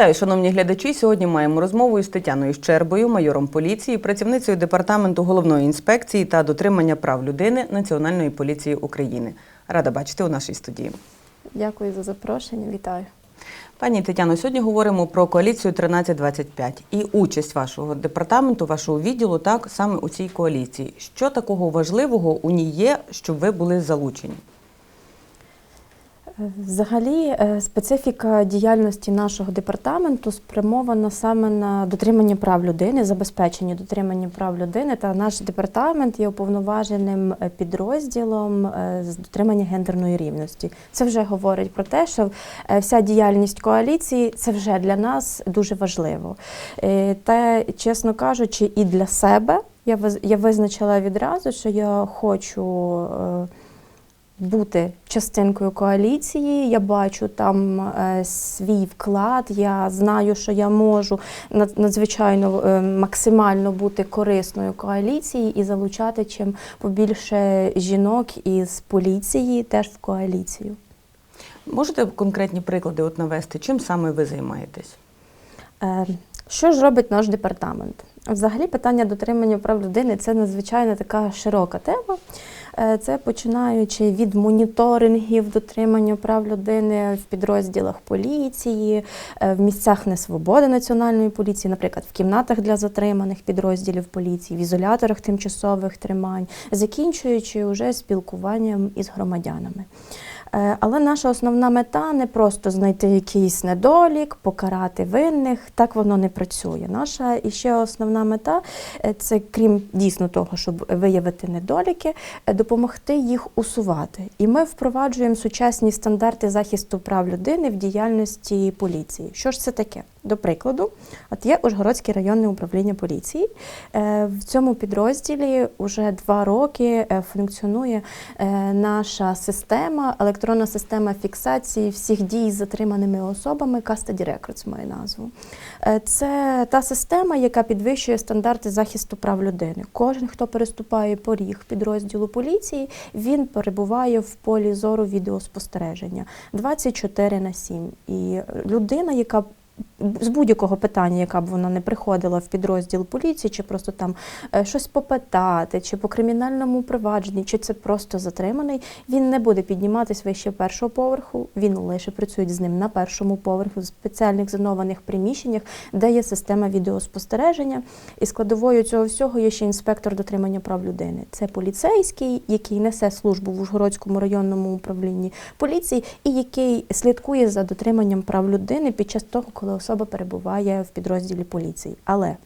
Вітаю, шановні глядачі. Сьогодні маємо розмову із Тетяною Щербою, майором поліції, працівницею департаменту головної інспекції та дотримання прав людини Національної поліції України. Рада бачити у нашій студії. Дякую за запрошення. Вітаю. Пані Тетяно, сьогодні говоримо про коаліцію 1325 і участь вашого департаменту, вашого відділу, так саме у цій коаліції. Що такого важливого у ній є, щоб ви були залучені? Взагалі, е, специфіка діяльності нашого департаменту спрямована саме на дотримання прав людини, забезпечення дотримання прав людини. Та наш департамент є уповноваженим е, підрозділом е, з дотримання гендерної рівності. Це вже говорить про те, що вся діяльність коаліції це вже для нас дуже важливо. Е, Та, чесно кажучи, і для себе я визначила відразу, що я хочу. Бути частинкою коаліції. Я бачу там е, свій вклад. Я знаю, що я можу над- надзвичайно е, максимально бути корисною коаліції і залучати чим побільше жінок із поліції теж в коаліцію. Можете конкретні приклади от навести, чим саме ви займаєтесь? Е, Що ж робить наш департамент? Взагалі, питання дотримання прав людини це надзвичайно така широка тема. Е, Це починаючи від моніторингів дотримання прав людини в підрозділах поліції, е, в місцях несвободи національної поліції, наприклад, в кімнатах для затриманих підрозділів поліції, в ізоляторах тимчасових тримань, закінчуючи уже спілкуванням із громадянами. Е, Але наша основна мета не просто знайти якийсь недолік, покарати винних. Так воно не працює. Наша і ще основна мета е, це крім дійсно того, щоб виявити недоліки, е, допомогти їх усувати. І ми впроваджуємо сучасні стандарти захисту прав людини в діяльності поліції. Що ж це таке? До прикладу, от є Ужгородське районне управління поліції. Е, В цьому підрозділі вже два роки е, функціонує е, наша система, електронна система фіксації всіх дій з затриманими особами Custody Records має назву. Це та система, яка підвищує стандарти захисту прав людини. Кожен, хто переступає поріг підрозділу поліції, він перебуває в полі зору відеоспостереження 24 на 7. І людина, яка з будь-якого питання, яка б вона не приходила в підрозділ поліції, чи просто там е, щось попитати, чи по кримінальному провадженні, чи це просто затриманий, він не буде підніматись вище першого поверху. Він лише працює з ним на першому поверху в спеціальних зонованих приміщеннях, де є система відеоспостереження. І складовою цього всього є ще інспектор дотримання прав людини. Це поліцейський, який несе службу в Ужгородському районному управлінні поліції, і який слідкує за дотриманням прав людини під час того, коли особа перебуває в підрозділі поліції. Але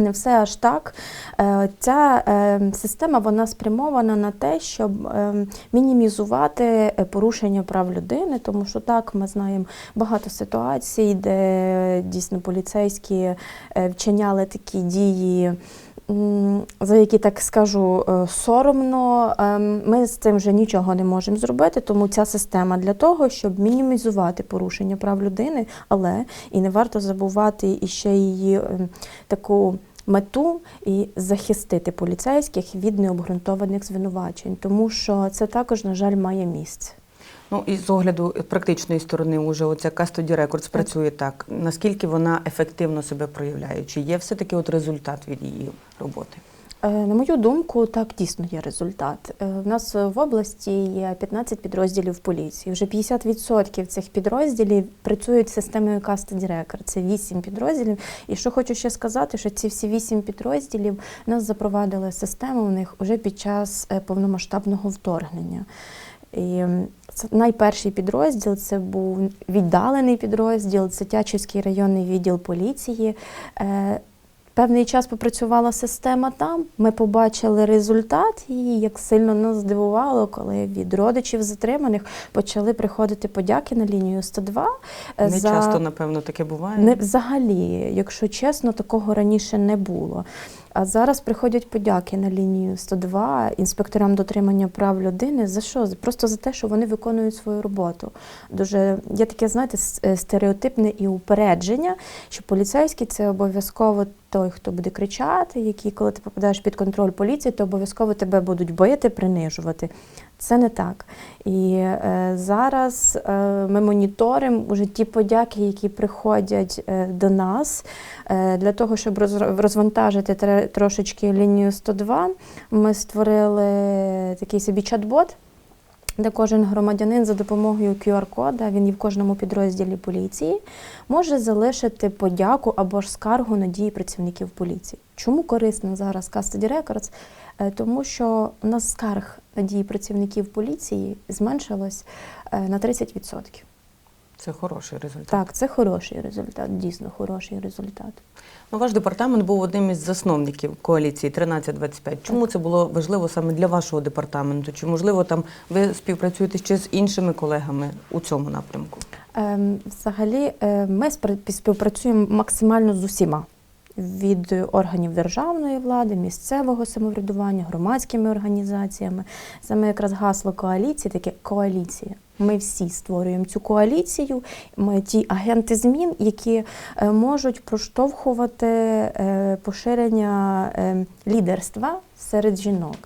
не все аж так. Е, Ця е, система вона спрямована на те, щоб е, мінімізувати порушення прав людини, тому що так ми знаємо багато ситуацій, де дійсно поліцейські вчиняли такі дії. За які так скажу е, соромно, Ем, ми з цим вже нічого не можемо зробити, тому ця система для того, щоб мінімізувати порушення прав людини, але і не варто забувати і ще її ем, таку мету і захистити поліцейських від необґрунтованих звинувачень, тому що це також, на жаль, має місце. Ну і з огляду практичної сторони, уже оця Custody Records працює так. Наскільки вона ефективно себе проявляє? Чи є все-таки от результат від її роботи? Е, На мою думку, так дійсно є результат. Е, В нас в області є 15 підрозділів поліції. Вже 50% цих підрозділів працюють з системою Custody Record. Це 8 підрозділів. І що хочу ще сказати, що ці всі 8 підрозділів нас запровадили систему в них вже під час е, повномасштабного вторгнення. І це найперший підрозділ це був віддалений підрозділ, це Тячівський районний відділ поліції. Е, Певний час попрацювала система там. Ми побачили результат, і як сильно нас здивувало, коли від родичів затриманих почали приходити подяки на лінію 102. е, Не часто, напевно, таке буває. не взагалі, якщо чесно, такого раніше не було. А зараз приходять подяки на лінію 102 інспекторам дотримання прав людини. За що? Просто за те, що вони виконують свою роботу. Дуже є таке, знаєте, е, стереотипне і упередження, що поліцейський це обов'язково той, хто буде кричати, який, коли ти попадаєш під контроль поліції, то обов'язково тебе будуть бити, принижувати. Це не так. І е, зараз е, ми моніторимо уже ті подяки, які приходять е, до нас. Е, для того, щоб роз- розвантажити тре- трошечки лінію 102, ми створили такий собі чат-бот, де кожен громадянин за допомогою QR-кода, він є в кожному підрозділі поліції, може залишити подяку або ж скаргу на дії працівників поліції. Чому корисно зараз Custody Records? Е, Тому що у нас скарг на дії працівників поліції зменшилось е, на 30%. Це хороший результат. Так, це хороший результат, дійсно хороший результат. Ну, ваш департамент був одним із засновників коаліції 1325. Чому це було важливо саме для вашого департаменту? Чи можливо там ви співпрацюєте ще з іншими колегами у цьому напрямку? Ем, Взагалі, е, ми співпрацюємо максимально з усіма. Від органів державної влади, місцевого самоврядування, громадськими організаціями. Саме якраз гасло коаліції таке коаліція. Ми всі створюємо цю коаліцію. Ми ті агенти змін, які е, можуть проштовхувати е, поширення е, лідерства серед жінок.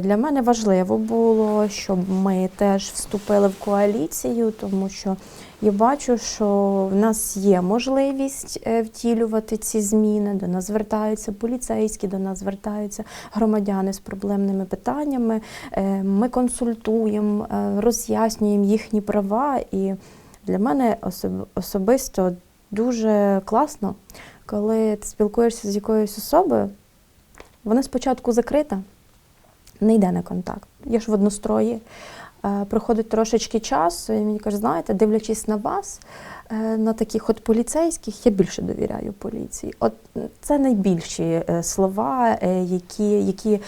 Для мене важливо було, щоб ми теж вступили в коаліцію, тому що я бачу, що в нас є можливість е, втілювати ці зміни. До нас звертаються поліцейські, до нас звертаються громадяни з проблемними питаннями. Е, Ми консультуємо, е, роз'яснюємо їхні права. І для мене особисто дуже класно, коли ти спілкуєшся з якоюсь особою, вона спочатку закрита, не йде на контакт. Я ж в однострої. Е, Проходить трошечки часу, і мені каже, знаєте, дивлячись на вас, е, на таких от поліцейських, я більше довіряю поліції. От це найбільші е, слова, які, які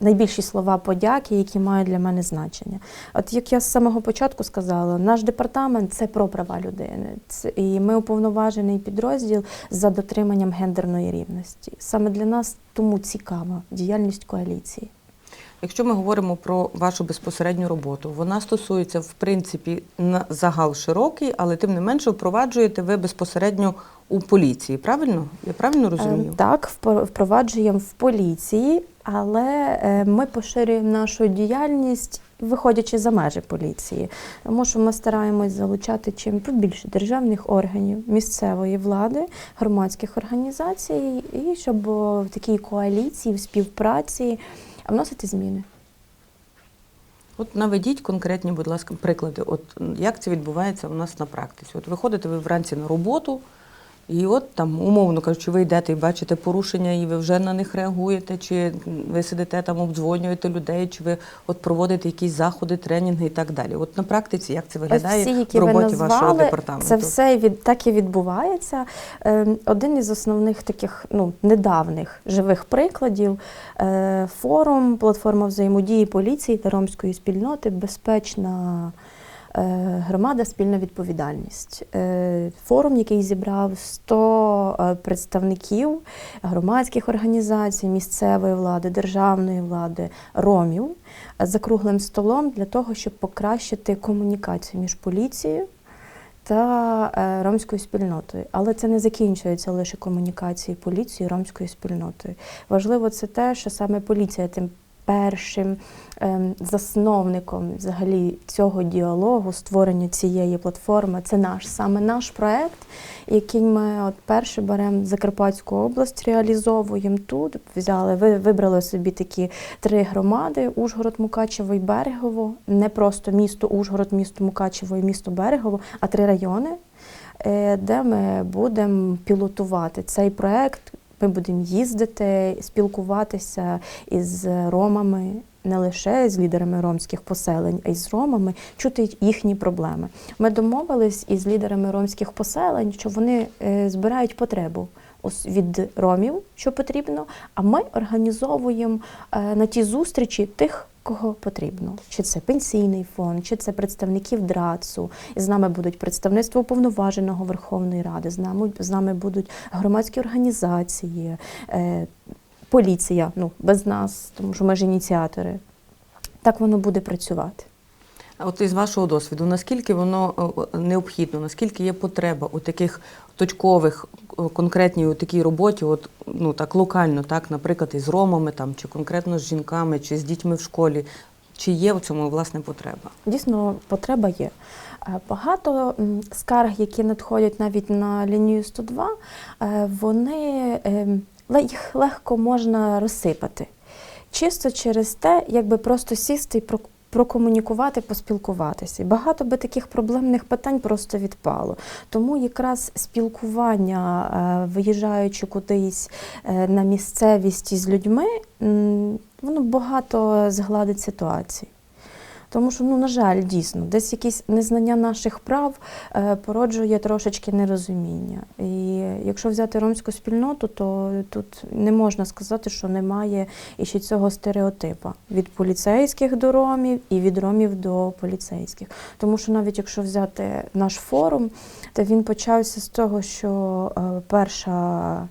найбільші слова подяки, які мають для мене значення. От як я з самого початку сказала, наш департамент це про права людини. І ми уповноважений підрозділ за дотриманням гендерної рівності. Саме для нас тому цікава діяльність коаліції. Якщо ми говоримо про вашу безпосередню роботу, вона стосується в принципі на загал широкий, але тим не менше впроваджуєте ви безпосередньо у поліції. Правильно? Я правильно розумію? Е, Так, впро- впроваджуємо в поліції, але е, ми поширюємо нашу діяльність, виходячи за межі поліції. Тому що ми стараємось залучати чим побільше державних органів, місцевої влади, громадських організацій, і щоб в такій коаліції, в співпраці вносити зміни. От наведіть конкретні, будь ласка, приклади. От як це відбувається у нас на практиці? От виходите ви вранці на роботу, і от там, умовно кажучи, ви йдете і бачите порушення, і ви вже на них реагуєте, чи ви сидите там, обдзвонюєте людей, чи ви от проводите якісь заходи, тренінги і так далі. От на практиці як це виглядає всі, які в роботі ви вашого департаменту? Це все від так і відбувається. Е, Один із основних таких ну недавніх живих прикладів е, форум, платформа взаємодії поліції та ромської спільноти Безпечна. Е, Громада спільна відповідальність. Е, Форум, який зібрав 100 е, представників громадських організацій, місцевої влади, державної влади, ромів за круглим столом для того, щоб покращити комунікацію між поліцією та ромською спільнотою. Але це не закінчується лише комунікацією поліції ромською спільнотою. Важливо це те, що саме поліція тим першим ем, засновником взагалі цього діалогу, створення цієї платформи. Це наш саме наш проект, який ми от перше беремо Закарпатську область, реалізовуємо тут. Взяли, вибрали собі такі три громади: Ужгород, Мукачево і Берегово. Не просто місто Ужгород, місто Мукачево і місто Берегово, а три райони, е, де ми будемо пілотувати цей проект. Ми будемо їздити, спілкуватися із ромами, не лише з лідерами ромських поселень, а й з ромами, чути їхні проблеми. Ми домовились із лідерами ромських поселень, що вони е, збирають потребу від ромів, що потрібно, а ми організовуємо е, на ті зустрічі тих. Кого потрібно, чи це пенсійний фонд, чи це представників ДРАЦу, з нами будуть представництво уповноваженого Верховної Ради, з нами з нами будуть громадські організації, е, поліція, ну без нас, тому що ми ж ініціатори. Так воно буде працювати. От із вашого досвіду, наскільки воно е, необхідно, наскільки є потреба у таких точкових, е, конкретній у такій роботі, от ну так локально, так, наприклад, із ромами там, чи конкретно з жінками, чи з дітьми в школі. чи є у цьому власне потреба? Дійсно, потреба є. Е, Багато скарг, які надходять навіть на лінію 102, е, вони ем, їх легко можна розсипати. Чисто через те, якби просто сісти і прокомунікувати, поспілкуватися. І багато би таких проблемних питань просто відпало. Тому якраз спілкування, е, виїжджаючи кудись е, на місцевість із людьми, воно багато згладить ситуації. Тому що, ну, на жаль, дійсно, десь якесь незнання наших прав е, породжує трошечки нерозуміння. І якщо взяти ромську спільноту, то тут не можна сказати, що немає іще цього стереотипа від поліцейських до ромів і від ромів до поліцейських. Тому що навіть якщо взяти наш форум, то він почався з того, що е, перша.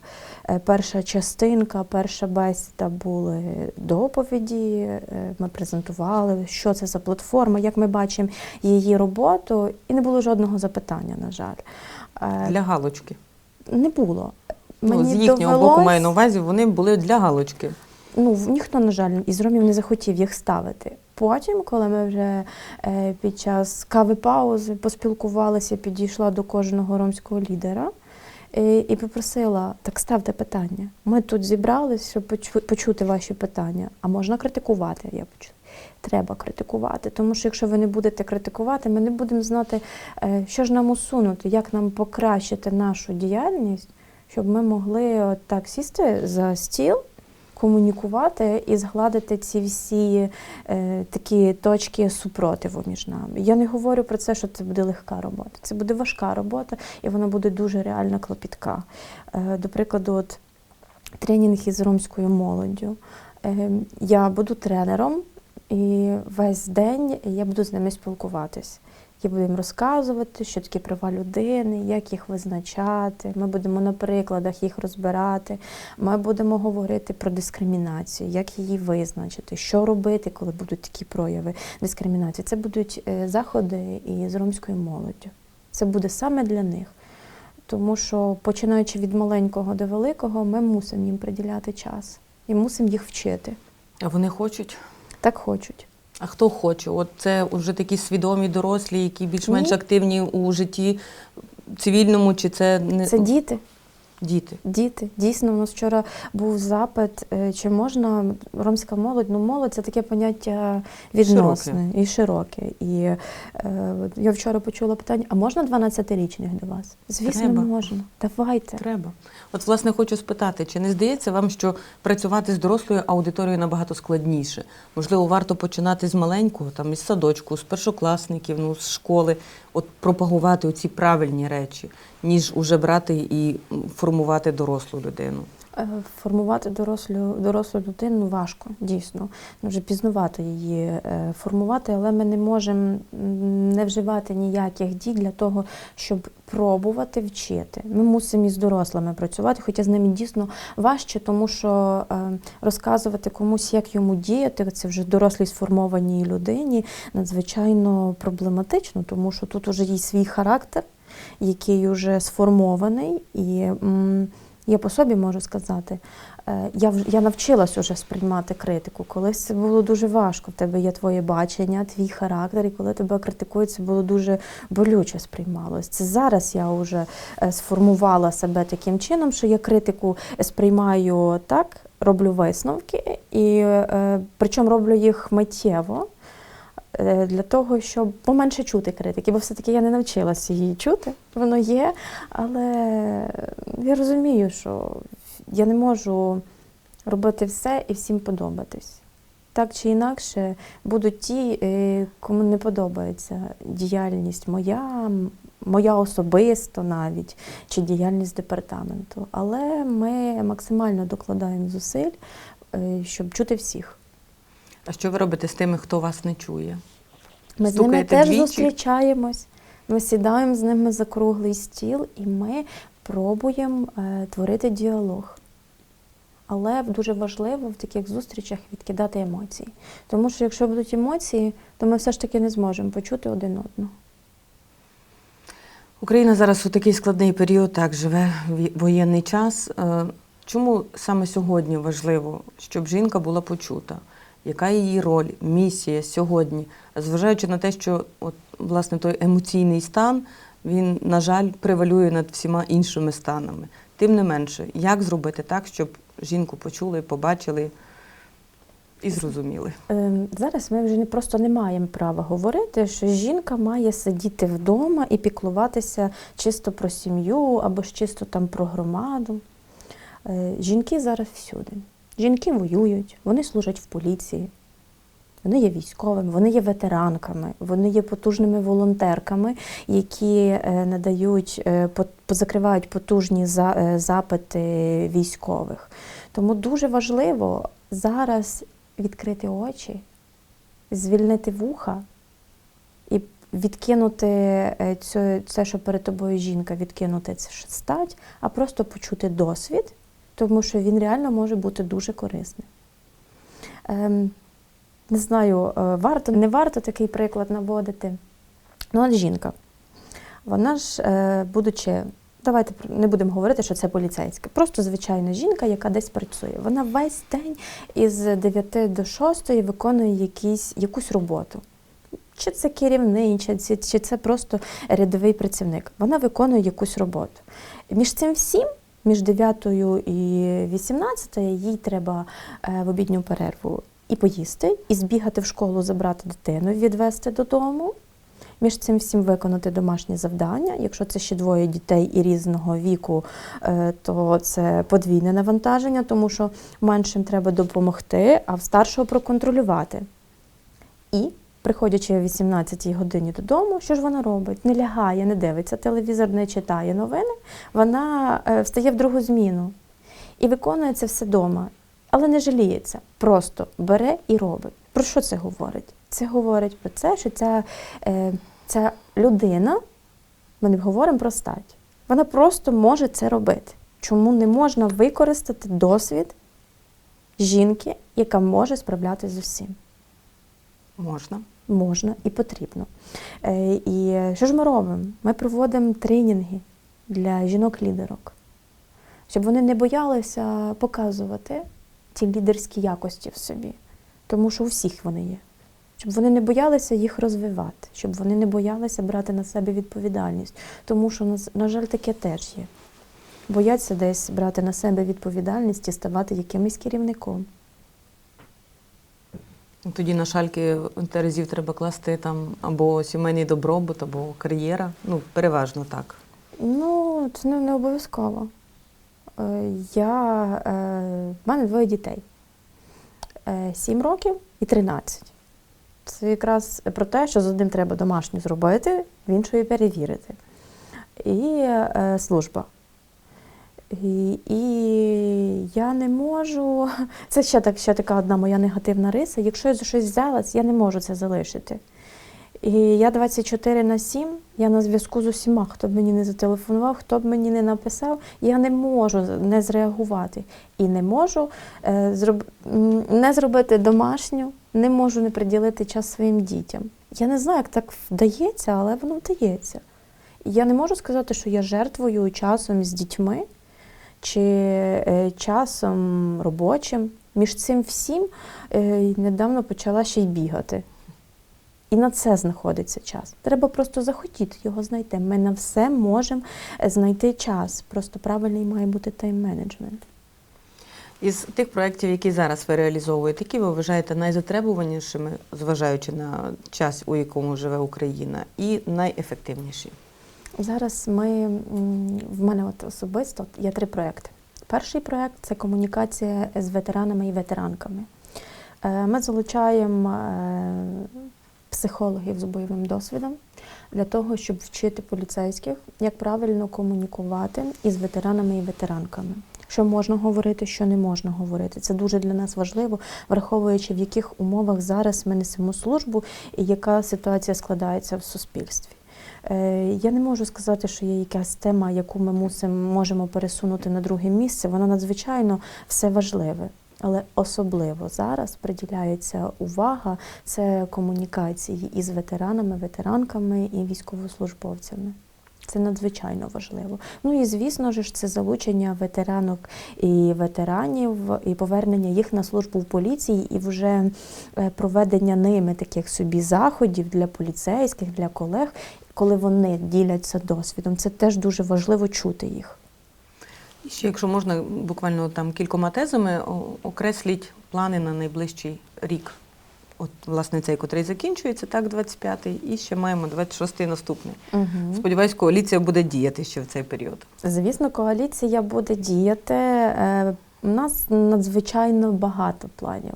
Е, Перша частинка, перша бесіда були доповіді. Ми презентували, що це за як ми бачимо її роботу, і не було жодного запитання, на жаль. Е, Для галочки. Не було. Ну, з їхнього боку маю на увазі, вони були для галочки. Ну, ніхто, на жаль, із ромів не захотів їх ставити. Потім, коли ми вже е, під час кави паузи поспілкувалися, підійшла до кожного ромського лідера е, і попросила: так ставте питання. Ми тут зібрались, щоб почу- почути ваші питання. А можна критикувати? Я почула. Треба критикувати, тому що якщо ви не будете критикувати, ми не будемо знати, е, що ж нам усунути, як нам покращити нашу діяльність, щоб ми могли от так сісти за стіл, комунікувати і згладити ці всі е, такі точки супротиву між нами. Я не говорю про це, що це буде легка робота. Це буде важка робота, і вона буде дуже реально клопітка. Е, до прикладу, от тренінг із ромською молоддю. Е, я буду тренером, і весь день я буду з ними спілкуватись. Я буду їм розказувати, що таке права людини, як їх визначати. Ми будемо на прикладах їх розбирати. Ми будемо говорити про дискримінацію, як її визначити, що робити, коли будуть такі прояви дискримінації. Це будуть е, заходи із ромською молоддю. Це буде саме для них. Тому що, починаючи від маленького до великого, ми мусимо їм приділяти час і мусимо їх вчити. А вони хочуть. Так хочуть. А хто хоче? От це вже такі свідомі дорослі, які більш-менш Ні. активні у житті цивільному, чи це не Це діти. діти? Діти. Дійсно, у нас вчора був запит, е, чи можна ромська молодь, ну молодь це таке поняття відносне і широке. І е, я вчора почула питання: а можна 12-річних до вас? Звісно, Треба. можна. Давайте. Треба. От, власне, хочу спитати, чи не здається вам, що працювати з дорослою аудиторією набагато складніше? Можливо, варто починати з маленького, там із садочку, з першокласників, ну з школи, от пропагувати оці правильні речі, ніж уже брати і формувати дорослу людину. Е, Формувати дорослу, дорослу людину важко, дійсно. Вже пізнувати її е, формувати, але ми не можемо не вживати ніяких дій для того, щоб пробувати вчити. Ми мусимо із дорослими працювати, хоча з ними дійсно важче, тому що е, розказувати комусь, як йому діяти, це вже дорослій сформованій людині надзвичайно проблематично, тому що тут уже є свій характер, який вже сформований і. Я по собі можу сказати, е, я вже я навчилась уже сприймати критику. Колись це було дуже важко. В тебе є твоє бачення, твій характер, і коли тебе критикують, це було дуже болюче сприймалось. Це зараз я вже е, сформувала себе таким чином, що я критику сприймаю так, роблю висновки, і е, причому роблю їх миттєво. Е, Для того, щоб поменше чути критики, бо все-таки я не навчилася її чути. Воно є, але я розумію, що я не можу робити все і всім подобатись. Так чи інакше, будуть ті, е, кому не подобається діяльність моя, моя особисто навіть, чи діяльність департаменту. Але ми максимально докладаємо зусиль, е, щоб чути всіх. А що ви робите з тими, хто вас не чує? Ми з ними теж двічі? зустрічаємось. Ми сідаємо з ними за круглий стіл і ми пробуємо е, творити діалог. Але дуже важливо в таких зустрічах відкидати емоції. Тому що якщо будуть емоції, то ми все ж таки не зможемо почути один одного. Україна зараз у такий складний період, так живе воєнний час. Е, Чому саме сьогодні важливо, щоб жінка була почута? Яка її роль, місія сьогодні, зважаючи на те, що от, власне той емоційний стан, він, на жаль, превалює над всіма іншими станами. Тим не менше, як зробити так, щоб жінку почули, побачили і зрозуміли? Ем, Зараз ми вже просто не маємо права говорити, що жінка має сидіти вдома і піклуватися чисто про сім'ю або ж чисто там про громаду. Е, Жінки зараз всюди. Жінки воюють, вони служать в поліції, вони є військовими, вони є ветеранками, вони є потужними волонтерками, які е, надають, е, позакривають потужні е, запити військових. Тому дуже важливо зараз відкрити очі, звільнити вуха і відкинути це, що перед тобою жінка, відкинути це стать, а просто почути досвід, тому що він реально може бути дуже корисним. Ем, не знаю, е, варто, не варто такий приклад наводити. Ну, от жінка. Вона ж, е, будучи, давайте не будемо говорити, що це поліцейська, просто звичайна жінка, яка десь працює. Вона весь день із 9 до 6 виконує якісь, якусь роботу. Чи це це, чи це просто рядовий працівник. Вона виконує якусь роботу. Між цим всім, між 9 і 18 їй треба е, в обідню перерву і поїсти, і збігати в школу, забрати дитину, відвести додому. Між цим всім виконати домашні завдання. Якщо це ще двоє дітей і різного віку, е, то це подвійне навантаження, тому що меншим треба допомогти, а в старшого проконтролювати. І, приходячи о 18 годині додому, що ж вона робить? Не лягає, не дивиться телевізор, не читає новини, вона е, встає в другу зміну і виконує це все вдома, але не жаліється, просто бере і робить. Про що це говорить? Це говорить про це, що ця, е, ця людина, ми не говоримо про стать, вона просто може це робити. Чому не можна використати досвід жінки, яка може справлятися з усім? Можна. Можна і потрібно. Е, І що ж ми робимо? Ми проводимо тренінги для жінок-лідерок, щоб вони не боялися показувати ті лідерські якості в собі, тому що у всіх вони є. Щоб вони не боялися їх розвивати, щоб вони не боялися брати на себе відповідальність, тому що, на- на жаль, таке теж є. Бояться десь брати на себе відповідальність і ставати якимось керівником. Тоді на шальки терезів треба класти там або сімейний добробут, або кар'єра. Ну, переважно так. Ну, це не, не обов'язково. Е, Я, е, в мене двоє дітей. Е, 7 років і 13. Це якраз про те, що з одним треба домашню зробити, в іншої перевірити. І е, служба. І, і я не можу. Це ще, так, ще така одна моя негативна риса. Якщо я за щось взялась, я не можу це залишити. І я 24 на 7, я на зв'язку з усіма, хто б мені не зателефонував, хто б мені не написав, я не можу не зреагувати. І не можу е, не зробити домашню, не можу не приділити час своїм дітям. Я не знаю, як так вдається, але воно вдається. Я не можу сказати, що я жертвую часом з дітьми чи е, часом робочим. Між цим всім е, недавно почала ще й бігати. І на це знаходиться час. Треба просто захотіти його знайти. Ми на все можемо е, знайти час. Просто правильний має бути тайм-менеджмент. Із тих проєктів, які зараз ви реалізовуєте, які ви вважаєте найзатребуванішими, зважаючи на час, у якому живе Україна, і найефективніші? Зараз ми в мене от особисто є три проекти. Перший проект це комунікація з ветеранами і ветеранками. Е, Ми залучаємо е, психологів з бойовим досвідом для того, щоб вчити поліцейських, як правильно комунікувати із ветеранами і ветеранками. Що можна говорити, що не можна говорити. Це дуже для нас важливо, враховуючи, в яких умовах зараз ми несемо службу і яка ситуація складається в суспільстві. Е, Я не можу сказати, що є якась тема, яку ми мусимо можемо пересунути на друге місце. Вона надзвичайно все важливе. Але особливо зараз приділяється увага це комунікації із ветеранами, ветеранками і військовослужбовцями. Це надзвичайно важливо. Ну і звісно ж, це залучення ветеранок і ветеранів, і повернення їх на службу в поліції, і вже е, проведення ними таких собі заходів для поліцейських, для колег, коли вони діляться досвідом. Це теж дуже важливо чути їх. І ще, якщо можна, буквально там кількома тезами окресліть плани на найближчий рік. От, власне, цей, котрий закінчується, так, 25-й, і ще маємо 26-й наступний. Угу. Сподіваюсь, коаліція буде діяти ще в цей період. Звісно, коаліція буде діяти. У нас надзвичайно багато планів.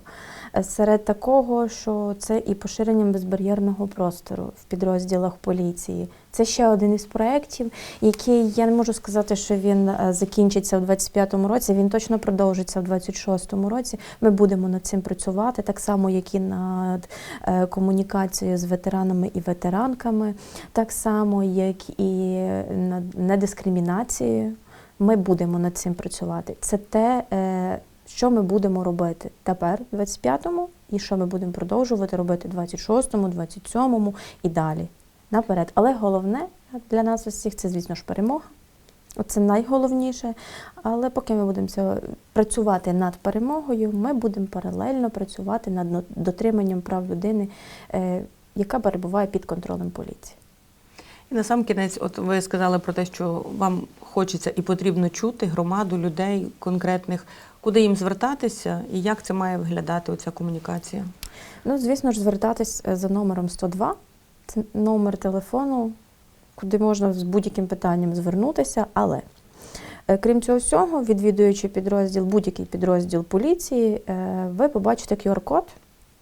Е, Серед такого, що це і поширення безбар'єрного простору в підрозділах поліції. Це ще один із проєктів, який я не можу сказати, що він е, закінчиться в 25-му році. Він точно продовжиться в 26-му році. Ми будемо над цим працювати, так само, як і над е, комунікацією з ветеранами і ветеранками, так само, як і над недискримінацією. Ми будемо над цим працювати. Це те, е, що ми будемо робити тепер, в 25-му, і що ми будемо продовжувати робити в 26-му, 27-му і далі. Наперед. Але головне для нас усіх це, звісно ж, перемога. Це найголовніше. Але поки ми будемо працювати над перемогою, ми будемо паралельно працювати над дотриманням прав людини, е, яка перебуває під контролем поліції. І на сам кінець, от ви сказали про те, що вам хочеться і потрібно чути громаду людей конкретних, куди їм звертатися і як це має виглядати оця комунікація. Ну, звісно ж, звертатись е, за номером 102. Це номер телефону, куди можна з будь-яким питанням звернутися. Але е, крім цього всього, відвідуючи підрозділ, будь-який підрозділ поліції, е, ви побачите QR-код.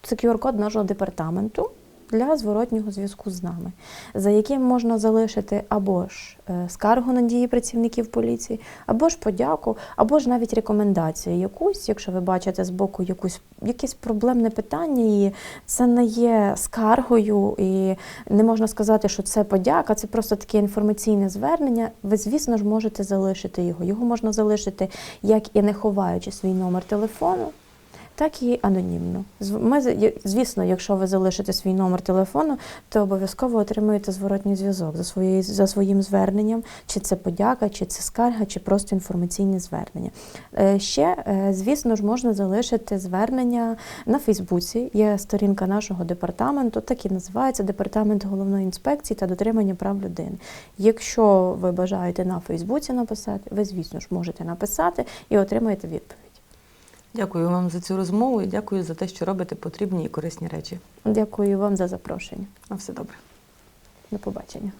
Це QR-код нашого департаменту для зворотнього зв'язку з нами, за яким можна залишити або ж е, скаргу на дії працівників поліції, або ж подяку, або ж навіть рекомендацію якусь, якщо ви бачите з боку якусь, якесь проблемне питання, і це не є скаргою, і не можна сказати, що це подяка, це просто таке інформаційне звернення. Ви, звісно ж, можете залишити його. Його можна залишити як і не ховаючи свій номер телефону. Так і анонімно. Ми, звісно, якщо ви залишите свій номер телефону, то обов'язково отримуєте зворотній зв'язок за, своєю, за своїм зверненням, чи це подяка, чи це скарга, чи просто інформаційне звернення. Е, Ще, е, звісно ж, можна залишити звернення на Фейсбуці. Є сторінка нашого департаменту, так і називається Департамент головної інспекції та дотримання прав людини. Якщо ви бажаєте на Фейсбуці написати, ви, звісно ж, можете написати і отримаєте відповідь. Дякую вам за цю розмову і дякую за те, що робите потрібні і корисні речі. Дякую вам за запрошення. На все добре. До побачення.